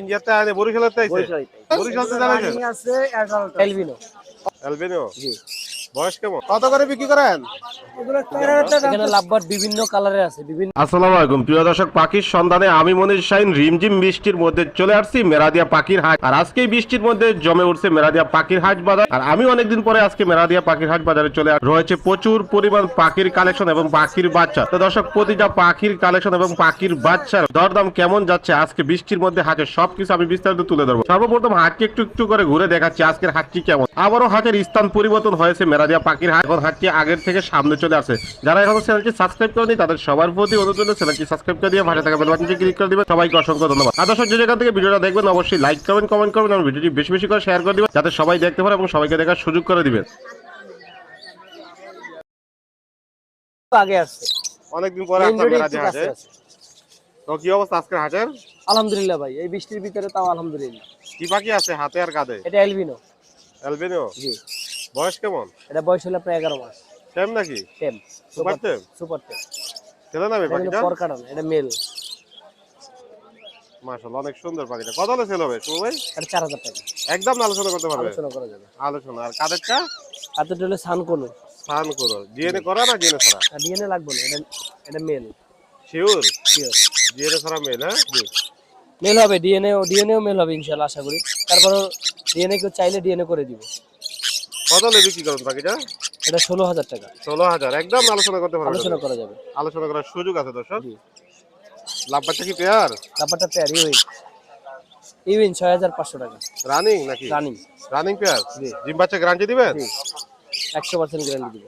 ইন্ডিয়াতে আছে বরিশালের আছে বরিশালতে আছে 11টা এলবিনো? জি। বয়স কেমন? কত করে বিক্রি করেন? এগুলো 13000 টাকা। এখানে লাভবার বিভিন্ন কালারে আছে বিভিন্ন আসসালামু আলাইকুম। প্রিয় দর্শক পাখির সন্ধানে আমি মনির শাইন রিমঝিম বৃষ্টির মধ্যে চলে আসছি মেরাদিয়া পাখির হাট। আর আজকে বৃষ্টির মধ্যে জমে উঠছে মেরাদিয়া পাখির হাট বাজার। আর আমি অনেকদিন পরে আজকে মেরাদিয়া পাখির হাট বাজারে চলে রয়েছে প্রচুর পরিমাণ পাখির কালেকশন এবং পাখির বাচ্চা। তো দর্শক প্রতিটা পাখির কালেকশন এবং পাখির বাচ্চার দরদাম কেমন যাচ্ছে আজকে বৃষ্টির মধ্যে হাটে? সবকিছু আমি বিস্তারিত তুলে ধরবো। সর্বপ্রথম হাটকে একটু একটু করে ঘুরে দেখাচ্ছি আজকের হাটটি কেমন। আবারও হাটের স্থান পরিবর্তন হয়েছে মেরাদিয়া পাখির হাট এখন হাটটি আগের থেকে সামনে চলে আসে। যারা এখনও চ্যানেলটি সাবস্ক্রাইব করেনি তাদের সবার প্রতি অনুরোধ চ্যানেলটি সাবস্ক্রাইব করে দিয়ে ভাষা থাকা বেল বাটনটি ক্লিক করে দিবেন। সবাইকে অসংখ্য ধন্যবাদ। আর দর্শক যে জায়গা থেকে ভিডিওটা দেখবেন অবশ্যই লাইক করবেন কমেন্ট করবেন এবং ভিডিওটি বেশি বেশি করে শেয়ার করে দিবেন যাতে সবাই দেখতে পারে এবং সবাইকে দেখার সুযোগ করে দিবেন। আগে আসছে। অনেকদিন পরে আপনার। তো কি অবস্থা আজকের হাটের? আলহামদুলিল্লাহ ভাই এই বৃষ্টির ভিতরে তাও আলহামদুলিল্লাহ। কি পাখি আছে হাতে আর কাঁধে? এটা এলবিনো অ্যালবেনিও জি। বয়স? কেমন? এটা বয়স হলো আপনার এগারো মাস। সেম নাকি? টেম সুপার টেম সুপার টেম ছেলে নামে পাখিটা পর কাটানো এটা মেল। মাশাআল্লাহ অনেক সুন্দর পাখিটা কত হলে সেল হবে শুভ ভাই? এটা চার হাজার টাকা। একদম আলোচনা করতে পারবে? আলোচনা করা যাবে। আলোচনা। আর কাদেরটা? হাতে হলো সান কোনো স্নান করো ডিএনএ করা না ডিএনএ ছাড়া? ডিএনএ লাগবে না এটা এটা মেল। শিওর শিওর ডিএনএ ছাড়া মেল হ্যাঁ? মেল হবে ডিএনএ ডিএনএও মেল হবে ইনশাআল্লাহ আশা করি। তারপর ডিএনএ কেউ চাইলে ডিএনএ করে দিব। কত হলে বিক্রি করুন পাখিটা? এটা ষোলো হাজার টাকা। ষোলো হাজার একদম আলোচনা করতে পারবে আলোচনা করা যাবে। আলোচনা করার সুযোগ আছে দর্শক। জি। লাভ বাচ্চা কি পেয়ার? ব্যাপারটা পেয়ার ইউইন ইউইন ছয় হাজার পাঁচশো টাকা। রানিং নাকি? রানিং। Running pair? জিম বাচ্চা গ্যারান্টি দিবেন একশো পার্সেন্ট গ্যারান্টি দিব।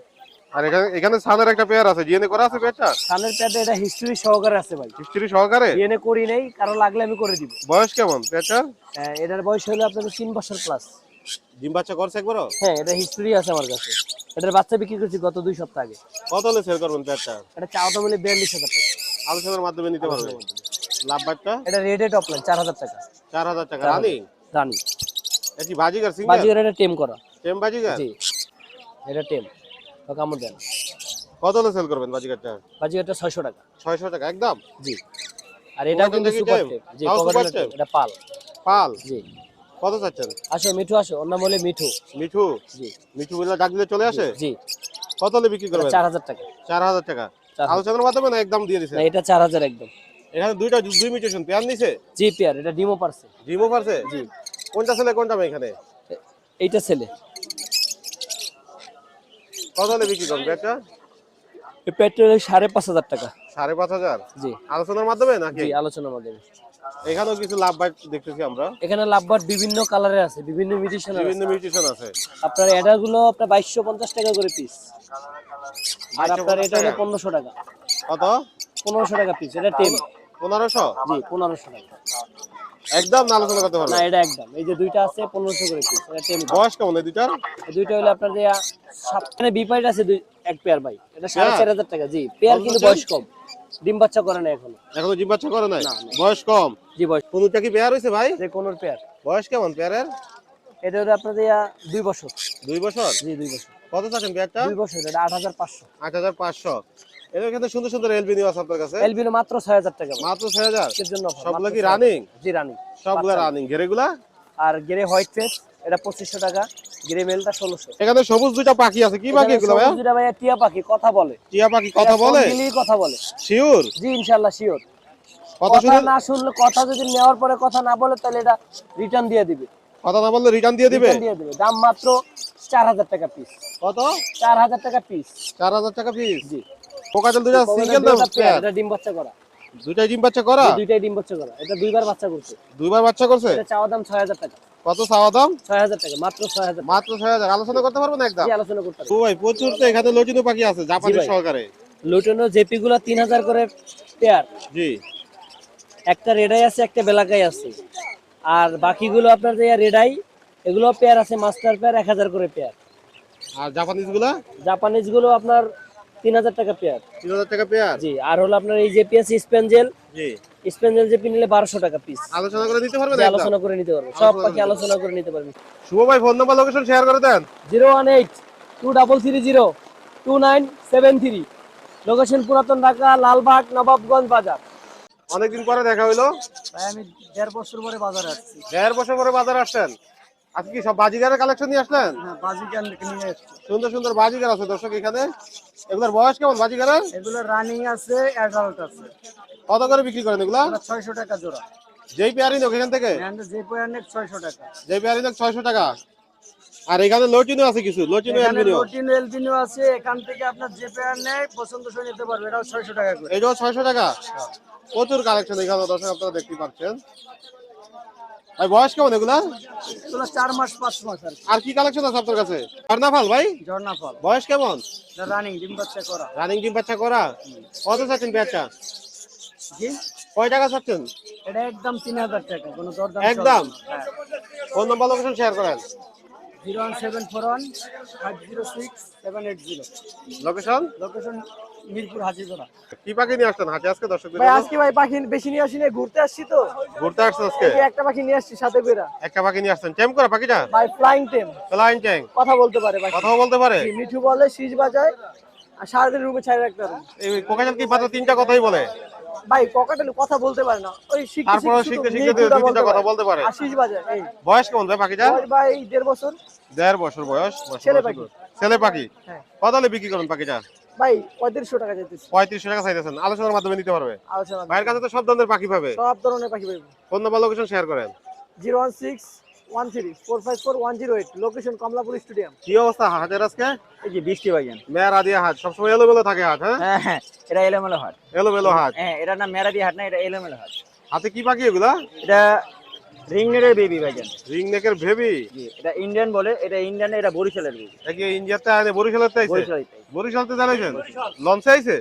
আর এখানে এখানে সানের একটা পেয়ার আছে ডিএনএ করা আছে পেয়ারটা? কানের প্যাডে এটা হিস্ট্রি সহকারে আছে ভাই। হিস্ট্রি সহকারে? ডিএনএ করি নাই কারও লাগলে আমি করে দিব। বয়স কেমন পেয়ারটা? এটার বয়স হলো আপনাদের তিন বছর প্লাস জিম বাচ্চা করছে একবারও? হ্যাঁ এটা হিস্ট্রি আছে আমার কাছে। এটার বাচ্চা বিক্রি করছি গত দুই সপ্তাহ আগে। কত হলে সেল করবেন পেয়ারটা? এটা চাওয়া দাম হলে বিয়াল্লিশ হাজার টাকা। আলোচনার মাধ্যমে নিতে পারবে লাভ বাচ্চা এটা রেডে টপ লাইন চার হাজার টাকা। চার হাজার টাকা। রানিং? রানি। এটি বাজিগার সিঙ্গেল বাজিগার এটা টেম করা। টেম বাজিগার? জি। এটা টেম তো কামড় দেন। কত হলে সেল করবেন বাজিগারটা? বাজিগারটা ছয়শো টাকা। ছয়শো টাকা একদম? জি। আর কোকাটেল কিন্তু সুপার টেম? জি? এটা পাল। পাল? জি। কত চাচ্ছেন? আসো মিঠু আসো ওর নাম হলে মিঠু। মিঠু? জি। মিঠু বলে ডাক দিলে চলে আসে? জি। কত হলে বিক্রি করবেন? চার হাজার টাকা। চার হাজার টাকা। আলোচনার মাধ্যমে না একদম দিয়ে দিছে? এটা চার হাজার একদম। এখানে দুইটা দুই মিউটেশন পেয়ার নিছে? জি পেয়ার এটা ডিমো পারছে। পারছে? জি। কোনটা ছেলে কোনটা মেয়ে এখানে? এইটা ছেলে। কত হলে বিক্রি এই পেট্রোল সাড়ে পাঁচ হাজার টাকা। সাড়ে পাঁচ হাজার? জি। আলোচনার মাধ্যমে নাকি? আলোচনার মাধ্যমে। এখানেও কিছু লাভ বাইট দেখতেছি আমরা। এখানে লাভবার বিভিন্ন কালারে আছে বিভিন্ন মিউটেশন বিভিন্ন মিউটেশন আছে। আপনার এডারগুলো আপনার বাইশশো পঞ্চাশ টাকা করে পিস আর আপনার এটা হলো টাকা? পনেরোশো টাকা। কত? পনেরোশো টাকা পিস এটা টেন পনেরোশো? জি পনেরোশো টাকা। একদম না আলোচনা করতে পারবে। না এটা একদম। এই যে দুইটা আছে পনেরোশো করে পিস এটা টেন বয়স কেমন এই দুইটার? দুইটা হলো আপনার যে সাতখানে বিপাইট আছে দুই এক পেয়ার ভাই। এটা সাড়ে চার হাজার টাকা জি। পেয়ার কিন্তু বয়স কম। ডিম বাচ্চা করে না এখনও। এখনও জিম বাচ্চা করে নাই। বয়স কম? জি বয়স। কোনটা কি পেয়ার হয়েছে ভাই? যে কোনোর পেয়ার। বয়স কেমন পেয়ারের? এটা হলো আপনার দুই বছর। দুই বছর? জি দুই বছর। কত থাকেন পেয়ারটা? দুই বছর এটা আট হাজার পাঁচশো। আট হাজার পাঁচশো। এখানে সুন্দর সুন্দর এলবি নিউ আছে আপনার কাছে। এলবিনো মাত্র ছয় হাজার টাকা। মাত্র ছয় হাজার? এর জন্য offer, কি রানিং জি রানিং সবগুলো রানিং ঘেরেগুলা? আর গ্রে হোয়াইট ফেস এটা পঁচিশশো টাকা গ্রে মেলটা ষোলোশো। এখানে সবুজ দুইটা পাখি আছে কি পাখি এগুলো ভাইয়া? টিয়া পাখি কথা বলে। টিয়া পাখি কথা বলে? কথা বলে। শিওর? জি ইনশাল্লাহ শিওর। কথা কথা না শুনলে কথা যদি নেওয়ার পরে কথা না বলে তাহলে এটা রিটার্ন দিয়ে দিবে। কথা না বললে রিটার্ন দিয়ে দিবে? দিয়ে দিবে। দাম মাত্র চার হাজার টাকা পিস কত? টাকা পিস চার হাজার টাকা পিস জি। পোকাটেল দুইটা সিঙ্গেল দাম এটা ডিম বাচ্চা করা। দুইটাই ডিম বাচ্চা করা? দুইটাই ডিম বাচ্চা করা। এটা দুইবার বাচ্চা করছে। দুইবার বাচ্চা করছে? এটা চাওয়া দাম ছয় হাজার টাকা। কত চাওয়া দাম? ছয় হাজার টাকা মাত্র ছয় হাজার মাত্র ছয় হাজার। আলোচনা করতে পারব না একদম? জি আলোচনা করতে ও ভাই প্রচুর তো এখানে লটিনো পাখি আছে জাপানি সহকারে। লুটনো জেপি গুলো তিন হাজার করে পেয়ার জি। একটা রেডাই আছে একটা বেলাকাই আছে। আর বাকিগুলো আপনার যে রেডাই এগুলো পেয়ার আছে মাস্টার পেয়ার এক হাজার করে পেয়ার আর জাপানিজগুলা? জাপানিজগুলো আপনার তিন হাজার টাকা পেয়ার। তিন হাজার টাকা পেয়ার? জি আর হলো আপনার এই স্পেঞ্জেল জি। স্পেঞ্জেল জেপি নিলে বারোশো টাকা পিস আলোচনা করে দিতে পারবেন আলোচনা করে নিতে পারব সব পাখি আলোচনা করে নিতে পারবেন। শুভ ভাই ফোন নাম্বার লোকেশন শেয়ার করে দেন। Zero one eight two double three zero two nine seven three. Location পুরাতন ঢাকা লালবাগ নবাবগঞ্জ বাজার। অনেকদিন পরে দেখা হইল। ভাই আমি দেড় বছর পরে বাজারে আসছি। দেড় বছর পরে বাজারে আসছেন? আজকে কি সব বাজিগারের কালেকশন নিয়ে আসলেন? হ্যাঁ বাজিকান নিয়ে সুন্দর সুন্দর বাজিগার আছে দর্শক এখানে। এগুলোর বয়স কেমন বাজিগারের? এগুলো রানিং আছে অ্যাডাল্ট আছে। কত করে বিক্রি করেন এগুলা? এগুলো ছয়শো টাকা জোড়া। যেই পেয়ারই নোক এখান থেকে। And যে পয়েন্ট ছয়শো টাকা। যেই পেয়ারই নোক ছয়শো টাকা। আর এখানে লোটিনো আছে কিছু? লোটিনো এখানে অ্যালবিনিও রোটিনো এলবিনো আছে। এখান থেকে আপনার যে পেয়ার নেয় পছন্দ করে নিতে পারবে। এটাও ছয়শো টাকা করে। এইটাও ছয়শো টাকা? প্রচুর কালেকশন এখানে দর্শক আপনারা দেখতে পাচ্ছেন। ভাই বয়স কেমন এগুলা? চার মাস পাঁচ মাস আর কি। কালেকশন আছে আপনার কাছে? কর্নাফাল ভাই? ঝর্ণা ফল বয়স কেমন? রানিং ডিম বাচ্চা করা। রানিং ডিম বাচ্চা করা? কত চাচ্ছেন পেয়ারটা জি? কয় টাকা চাচ্ছেন? এটা একদম তিন হাজার টাকা কোনো দরদাম একদম? হ্যাঁ। ফোন নাম্বার লোকেশন শেয়ার করেন। Zero one seven four one five zero six seven eight zero. Location location Mirpur Hajigara কি পাখি নিয়ে আসছেন? আজকে দর্শকদের ভাই আজকে ভাই পাখি বেশি নিয়ে আসি না ঘুরতে আসছি তো। ঘুরতে আসছেন আজকে? একটা পাখি নিয়ে আসছি সাথে করে একটা পাখি নিয়ে আসছেন। টেম করা পাখিটা? ভাই ফ্লাইং টেম। ফ্লাইং কথা বলতে পারে পাখি। কথাও বলতে পারে? মিঠু বলে শীষ বাজায় আর সারাদিন রুমে ছাড়ে রাখতে পারে। এই কোকাজাল কি মাত্র তিনটা কথাই বলে? ভাই ককাটেল কথা বলতে পারে না। ওই শিখতে শিখতে শিখতে দুই তিনটা কথা বলতে পারে। আর শীষ বাজায় এই। বয়স কেমন ভাই পাখিটা ভাই দেড় বছর। দেড় বছর বয়স ছেলে পাখি। ছেলে পাখি? হ্যাঁ। কত বিক্রি করেন পাখিটা? ভাই টাকা টাকা চাইতেছেন। আলোচনার মাধ্যমে নিতে পারবে। আলোচনা ভাইয়ের কাছে তো সব ধরনের পাখি পাবে। সব ধরনের পাখি পাইবো। ফোন নাম্বার লোকেশন শেয়ার করেন। Zero one six one three four five four one zero eight. Location Kamalapur stadium. কি অবস্থা হাটের আজকে? এই যে বৃষ্টি ভাইজান মেয়ের হাট। সবসময় এলোমেলো থাকে হাট হ্যাঁ? হ্যাঁ হ্যাঁ এটা এলোমেলো হাট। এলোমেলো হাট। হ্যাঁ এটা না মেরাদি হাট না এটা এলোমেলো হাট। হাতে কি পাখি এগুলা? এটা বেবি ভাইজান এটা ইন্ডিয়ান বলে এটা ইন্ডিয়ান এটা বরিশালের বেবি ইন্ডিয়াতে আনে বরিশালের বরিশাল বরিশালতে জানাইছেন? লঞ্চে আইছে?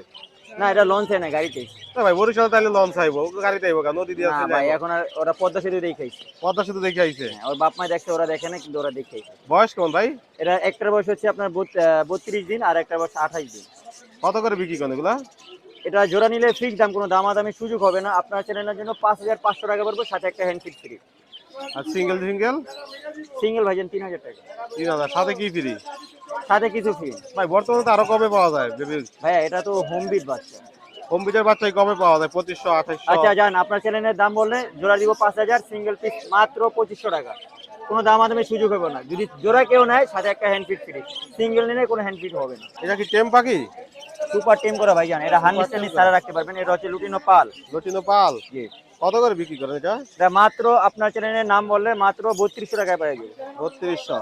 না এটা লঞ্চে না গাড়িতে না ভাই বরিশাল তাইলে লঞ্চ আইবো গাড়িতে আইবো কেন নদী দিয়ে ভাই এখন আর ওরা পদ্মা সেতু দিয়ে খাইছে পদ্মা সেতু দেখে আইছে? হ্যাঁ, ওর বাপ মা দেখছে ওরা দেখে না কিন্তু ওরা দেখে খাইছে বয়স কেমন ভাই? এটা একটার বয়স হচ্ছে আপনার বত্রিশ দিন আর একটা বয়স আঠাশ দিন। কত করে বিক্রি করেন এগুলা? এটা জোড়া নিলে ফিক্স দাম কোনো দামাদামি সুযোগ হবে না। আপনার চ্যানেলের জন্য পাঁচ হাজার পাঁচশো টাকা পড়বে সাথে একটা হ্যান্ড ফিট ফ্রি আর সিঙ্গেল সিঙ্গেল? সিঙ্গেল ভাইজান তিন হাজার টাকা। তিন হাজার সাথে কি ফ্রি সাথে কিছু ফ্রি ভাই বর্তমানে তো আরও কমে পাওয়া যায়? ভাইয়া এটা তো হোম বিট বাচ্চা। কম্পিউটার বাচ্চাই কমে পাওয়া যায়? পঁচিশশো আঠাশশো আচ্ছা যান আপনার চ্যানেলের দাম বললে জোড়া দিব পাঁচ হাজার সিঙ্গেল পিস মাত্র পঁচিশশো টাকা। কোনো দামাদামি সুযোগ হবে না। যদি জোড়া কেউ নেয় সাথে একটা হ্যান্ড ফিট ফ্রি সিঙ্গেল নিলে কোনো হ্যান্ড ফিট হবে না। এটা কি টেম পাখি সুপার টিম করা ভাইজান এটা হান্ড্রেড টেনিস সারা রাখতে পারবেন। এটা হচ্ছে লুটিনো পাল লটিনো পাল জি। কত করে বিক্রি করেন এটা? এটা মাত্র আপনার চ্যানেলের নাম বললে মাত্র বত্রিশশো টাকায় পাওয়া যাবে। বত্রিশশো।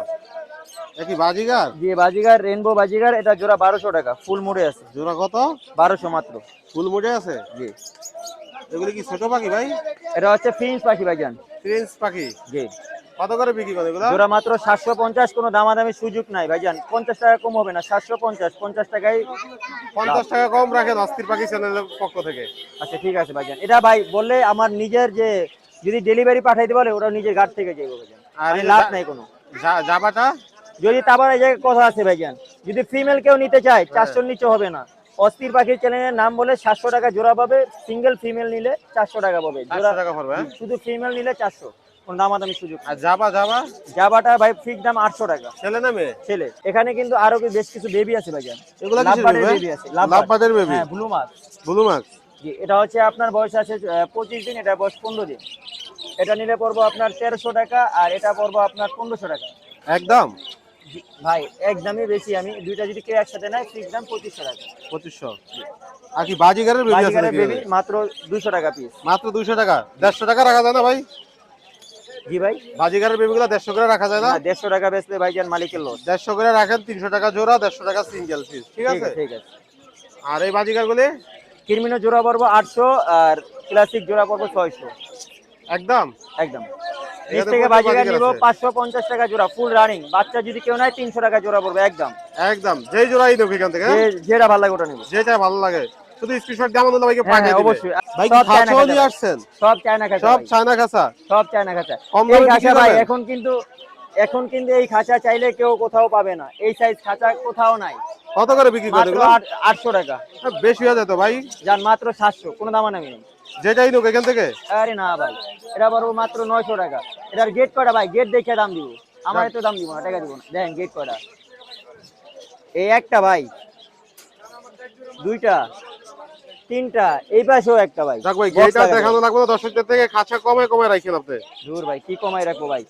একই বাজিগার? জি বাজিগার রেনবো বাজিগার এটা জোড়া বারোশো টাকা ফুল মুড়ে আছে। জোড়া কত? বারোশো মাত্র। ফুল মুড়ে আছে? জি। এগুলি কি ছোট পাখি ভাই? এটা হচ্ছে ফিন্স পাখি ভাইজান। প্রিন্স পাখি। জি। কত করে বিক্রি এগুলা? জোড়া মাত্র সাতশো পঞ্চাশ কোনো দামাদামি সুযোগ নাই ভাইজান। পঞ্চাশ টাকা কম হবে না সাতশো পঞ্চাশ পঞ্চাশ টাকায় পঞ্চাশ টাকা কম রাখেন অস্থির পাখি চ্যানেলের পক্ষ থেকে। আচ্ছা ঠিক আছে ভাইজান। এটা ভাই বললে আমার নিজের যে যদি ডেলিভারি পাঠাইতে বলে ওরা নিজের গাড়ি থেকে ভাইজান। আর লাভ নাই কোনো। জাবাটা যদি এই জায়গায় কথা আছে ভাইজান যদি ফিমেল কেউ নিতে চায় চারশোর নিচে হবে না। অস্থির পাখির চ্যানেলের নাম বলে সাতশো টাকা জোড়া পাবে সিঙ্গেল ফিমেল নিলে চারশো টাকা পাবে। জোড়া টাকা হ্যাঁ? শুধু ফিমেল নিলে চারশো। দামাদামি সুযোগ আর জাবা জাবা? জাবাটা ভাই ফিক্স দাম আটশো টাকা। ছেলে না মেয়ে? ছেলে। এখানে কিন্তু আরও কি বেশ কিছু বেবি আছে ভাইজান এগুলা কিসের বেবি আছে? লাভবার্ডের হ্যাঁ ব্লু মাছ ব্লু মার্ক জি এটা হচ্ছে আপনার বয়স আছে পঁচিশ দিন এটা বয়স পনেরো দিন। এটা নিলে পড়ব আপনার তেরোশো টাকা আর এটা পড়ব আপনার পনেরোশো টাকা। একদম? ভাই একদমই বেশি। আমি দুইটা যদি কেউ একসাথে নেয় ফিক্স দাম পঁচিশশো টাকা। পঁচিশশো? আর কি বাজিগারের বেবি আছে মাত্র দুশো টাকা পিস মাত্র দুইশো টাকা? দেড়শো টাকা রাখা যায় না ভাই? জি ভাই। বাজিগারের বেবিগুলো দেড়শো করে রাখা যায় না? না দেড়শো টাকা বেচলে ভাইজান মালিকের লস দেড়শো করে রাখেন তিনশো টাকা জোড়া দেড়শো টাকা সিঙ্গেল পিস ঠিক ঠিক আছে? আছে ঠিক আছে। আর এই বাজিগারগুলি? কিরমিনো জোড়া পড়ব আটশো আর ক্লাসিক জোড়া পড়ব ছয়শো। একদম? একদম। থেকে নিব পাঁচশো পঞ্চাশ টাকা জোড়া ফুল রানিং বাচ্চা যদি কেউ নেয় তিনশো টাকা জোড়া পড়বে একদম। একদম। যেই জোড়াই দেবো এখান থেকে। যেটা ভালো লাগে ওটা নেব। যেটা ভালো লাগে। শুধু স্ক্রিনশট দিয়ে আমাদের ভাইকে পাঠিয়ে হ্যাঁ, দিবে। অবশ্যই। ভাই খাঁচাও নিয়ে আসছেন? সব চায়না খাঁচা সব চায়না খাঁচা সব চায়না খাঁচা এই খাঁচা ভাই এখন কিন্তু এখন কিন্তু এই খাঁচা চাইলে কেউ কোথাও পাবে না। এই সাইজ খাঁচা কোথাও নাই। কত করে বিক্রি আট- আটশো টাকা। বেশি হয়ে যেত ভাই। যার মাত্র সাতশো কোনো দামা নামি নেই। যেটাই নোক এখান থেকে? আরে না ভাই এটা বড় মাত্র নয়শো টাকা। এটার গেট কটা ভাই? গেট দেখে দাম দিব। আমার এত দাম দিব না টাকা দিব না। দেখেন গেট কটা এই একটা ভাই। দুইটা। তিনটা এই পাশেও একটা ভাই। যাক ভাই দেখানো লাগবে না দর্শকদের থেকে খাঁচা কমে কমে রাখেন আপনি। দূর ভাই কি কমাই রাখব ভাই?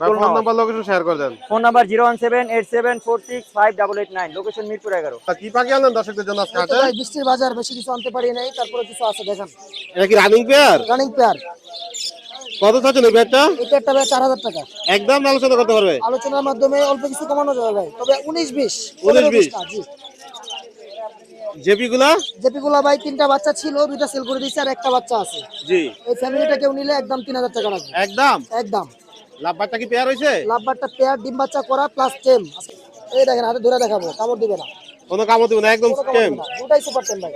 ভাই ফোন নাম্বার লোকেশন শেয়ার করে দেন। Phone number zero one seven eight seven four six five double eight nine location Mirpur এগারো। তা কি পাখি আনলেন দর্শকদের জন্য আজকে হাটে? ভাই বৃষ্টির বাজার বেশি কিছু আনতে পারি নাই তারপরে কিছু আছে দেখেন। এটা কি রানিং পেয়ার রানিং পেয়ার কত চাচ্ছেন এই পেয়ারটা এটা একটা ভাই চার হাজার টাকা। একদম আলোচনা করতে পারবে। আলোচনার মাধ্যমে অল্প কিছু কমানো যাবে ভাই তবে উনিশ বিশ। 19 বিশ? জি। জেপি গুলা জেপি গুলা ভাই তিনটা বাচ্চা ছিল দুইটা সেল করে দিয়েছে আর একটা বাচ্চা আছে। জি। এই ফ্যামিলিটা কেউ নিলে একদম তিন হাজার টাকা লাগবে একদম? একদম। লাভ বাচ্চা কি পেয়ার হয়েছে লাভবারটা পেয়ার ডিম বাচ্চা করা প্লাস টেম এই দেখেন হাতে ধরে দেখাবো কামড় দিবে না। কোনো কামও দিবে না একদম কামড় না। দুটাই সুপার টেম ভাই।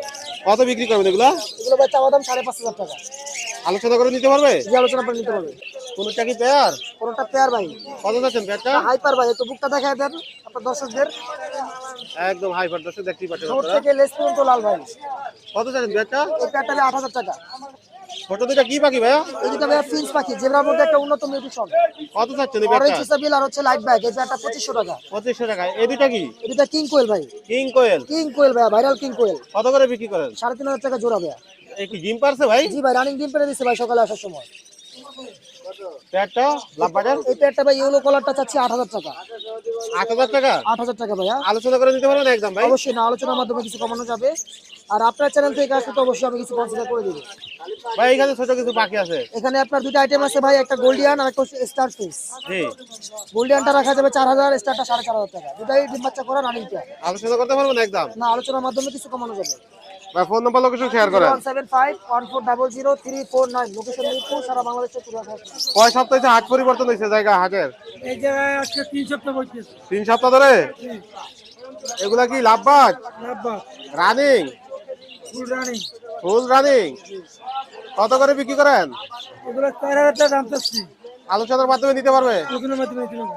কত বিক্রি করবেন এগুলা? এগুলো ভাই চাওয়া দাম সাড়ে পাঁচ হাজার টাকা। আলোচনা করে নিতে পারবে? যে আলোচনা করে নিতে পারবে। কোনটা কি পেয়ার কোনটা পেয়ার ভাই? কত চাচ্ছেন পেয়ারটা হাইপার ভাই একটু বুকটা দেখায় দেন আপনার দর্শকদের। একদম হাই ফার দেখতেই পাচ্ছেন আপনারা। থেকে লেস পর্যন্ত লাল ভাই। কত এই পেয়ারটা ভাই আট হাজার টাকা। ছোট দুইটা কি পাখি ভাইয়া? এই দুটা ভাই ফিন্স পাখি জেব্রার মধ্যে একটা উন্নত মিউটেশন কত চাচ্ছেন এই অরেঞ্জ পেয়ারটা আর হচ্ছে লাইট ব্যাগ এই পেয়ারটা পঁচিশশো টাকা। পঁচিশশো টাকা। এই দুইটা কি? এই দুটা কিং কোয়েল ভাই। কিং কোয়েল কিং কোয়েল ভাই ভাইরাল কিং কোয়েল কত করে বিক্রি করেন? সাড়ে তিন হাজার টাকা জোড়া ভাইয়া। এই কি ডিম পারছে ভাই? জি ভাই রানিং ডিম পেরে দিচ্ছে ভাই সকালে আসার সময়। এই ভাই ইয়েলো কালারটা চাচ্ছি আট হাজার টাকা। আট হাজার টাকা? আট হাজার টাকা ভাইয়া। আলোচনা করে নিতে পারবেন একদম ভাই? অবশ্যই না আলোচনার মাধ্যমে কিছু কমানো যাবে। আর আপনার চ্যানেল থেকে আসলে তো অবশ্যই আমি কিছু কনসিডার করে দিব। ভাই এখানে ছোট কিছু পাখি আছে। এখানে আপনার দুটো আইটেম আছে ভাই একটা গোল্ডিয়ান আর একটা স্টার ফিস জি। গোল্ডিয়ানটা রাখা যাবে চার হাজার স্টারটা সাড়ে চার হাজার টাকা। দুটাই ডিম বাচ্চা করা রানিং আলোচনা করতে পারবেন একদম না আলোচনার মাধ্যমে কিছু কমানো যাবে। ভাই ফোন নাম্বার লোকেশন শেয়ার করেন। One seven five one four double zero three four nine location Mirpur সারা বাংলাদেশে পুরো কয় সপ্তাহে যে হাট পরিবর্তন হয়েছে জায়গা হাটের? এই জায়গায় আজকে তিন সপ্তাহ বলতেছে তিন সপ্তাহ ধরে? এগুলা কি লাভবাজ? নাব্বা running full running full running কত করে বিক্রি করেন? এগুলো চার হাজার টাকা দাম চাচ্ছি। আলোচনার মাধ্যমে নিতে পারবে? ওখানের মাধ্যমে দিতে হবে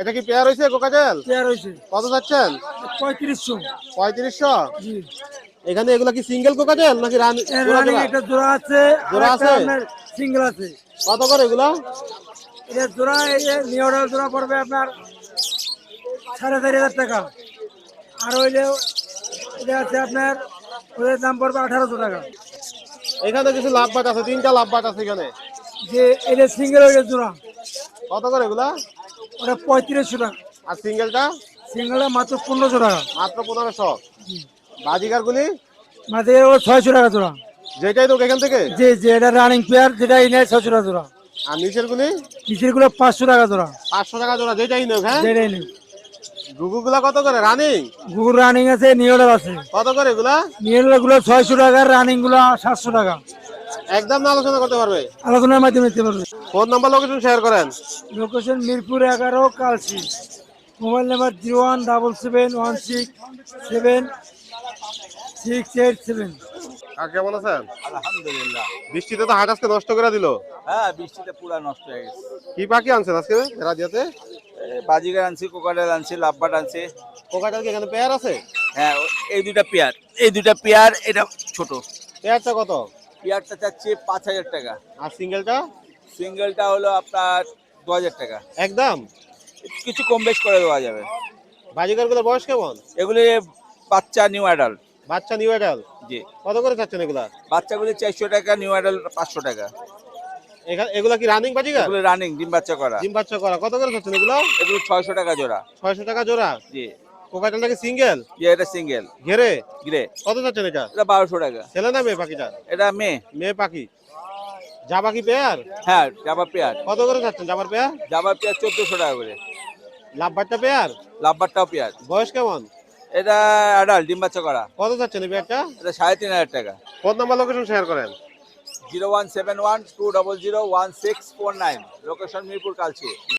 এটা কি পেয়ার হয়েছে কোকাজেল? পেয়ার হয়েছে। কত চাচ্ছেন? পঁয়ত্রিশশো। পঁয়ত্রিশশো? জি। এখানে এগুলা কি সিঙ্গেল কোকাজেল নাকি রানি রানিং জোড়া? জোড়া আছে জোড়া আছে? সিঙ্গেল আছে। কত করে এগুলা? এটা জোড়া এই যে নিউডাল জোড়া পড়বে আপনার সাড়ে চারি হাজার টাকা। আর ওইলে এটা আছে আপনার ওদের দাম পড়বে আঠারোশো টাকা। এখানে কিছু লাভবাজ আছে তিনটা লাভবাজ আছে এখানে। যে এটা সিঙ্গেল ওইটা জোড়া। কত করে এগুলা? ওটা পঁয়ত্রিশশো টাকা। আর সিঙ্গেলটা সিঙ্গেলটা মাত্র পনেরোশো টাকা। মাত্র পনেরোশো। বাজিকার গুলি ও ছয়শো টাকা জোড়া। যেটাই তো এখান থেকে? যে যে এটা রানিং পেয়ার যেটা এই নেয় ছয়শো টাকা জোড়া। আর নিচের গুলি নিচেরগুলো পাঁচশো টাকা জোড়া। পাঁচশো টাকা জোড়া যেটাই নোক হ্যাঁ? যেটাই নেই গুগু গুলা কত করে? রানিং গুগল রানিং আছে নিউডাল আছে। কত করে এগুলা? নিউডালগুলো ছয়শো টাকা রানিংগুলো সাতশো টাকা। একদম না আলোচনা করতে পারবে? আলোচনার মাধ্যমে নিতে পারবে। ফোন নাম্বার লোকেশন শেয়ার করেন। লোকেশন মিরপুর এগারো Kalshi mobile number zero one double seven one six seven six eight seven আর কেমন আছেন? আলহামদুলিল্লাহ। বৃষ্টিতে তো হাট আজকে নষ্ট করে দিল। হ্যাঁ বৃষ্টিতে পুরা নষ্ট হয়ে গেছে। কি পাখি আনছেন আজকে রাজিয়াতে? এই বাজিগার আনছি কোকাডেল আনছি লাভবাট আনছি। কোকাটাল কি এখানে পেয়ার আছে? হ্যাঁ এই দুইটা পেয়ার। এই দুইটা পেয়ার এটা ছোট। পেয়ারটা কত? পেয়ারটা চাচ্ছি পাঁচ হাজার টাকা। আর সিঙ্গেলটা? সিঙ্গেলটা হলো আপনার দু হাজার টাকা। একদম? কিছু কম বেশ করে দেওয়া যাবে। বাজিকারগুলোর বয়স কেমন? এগুলি বাচ্চা নিউ অ্যাডাল্ট। বাচ্চা নিউ এডাল জি। কত করে চাচ্ছেন এগুলা? বাচ্চাগুলি চারশো টাকা নিউ অ্যাডাল্ট পাঁচশো টাকা। এগুলা কি রানিং বাজিকার এগুলি রানিং ডিম বাচ্চা করা। ডিম বাচ্চা করা। কত করে চাচ্ছেন এগুলো? এগুলি ছয়শো টাকা জোড়া। ছয়শো টাকা জোড়া? জি। কোকাটালটা কি সিঙ্গেল যে এটা সিঙ্গেল ঘেরে? গ্রে কত চাচ্ছেন এটা? এটা বারোশো টাকা। ছেলে না মেয়ে পাখিটা? এটা মেয়ে। মেয়ে পাখি। যা পাখি পেয়ার? হ্যাঁ জাবার পেয়ার। কত করে চাচ্ছেন জামার পেয়ার? জাবার পেয়ার চোদ্দশো টাকা করে। লাভবারটা পেয়ার? লাভবারটাও পেয়ার। বয়স কেমন? এটা অ্যাডাল্ট ডিম বাচ্চা করা। কত চাচ্ছেন এই ব্যাগটা এটা সাড়ে তিন হাজার টাকা। ফোন নাম্বার লোকেশন শেয়ার করেন? Zero one seven one two double zero one six four nine. Location Mirpur Kalshi.